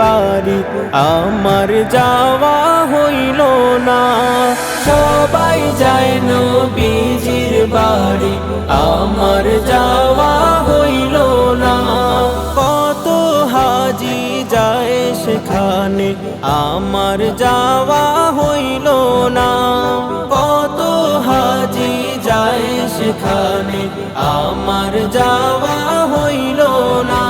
বাড়ি, আমার যাওয়া হইল না। সবাই যায় নবীজির বাড়ি, আমার যাওয়া হইল না। কত হাজি যায় সেখানে, আমার যাওয়া হইল না। কত হাজি যায় সেখানে, আমার যাওয়া হইল না।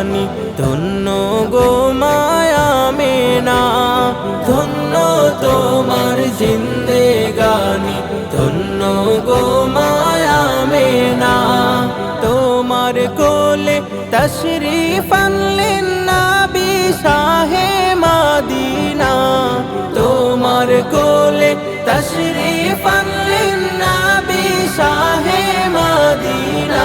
জিন্দেগানি ধন্য গো মায়া মেনা, ধন্য তোমার জিন্দেগানি ধন্য গো মায়া মেনা। তোমার কোলে তশরিফ আনলেন নাবি শাহে মাদিনা, তোমার কোলে তশরিফ আনলেন নাবি শাহে মাদিনা।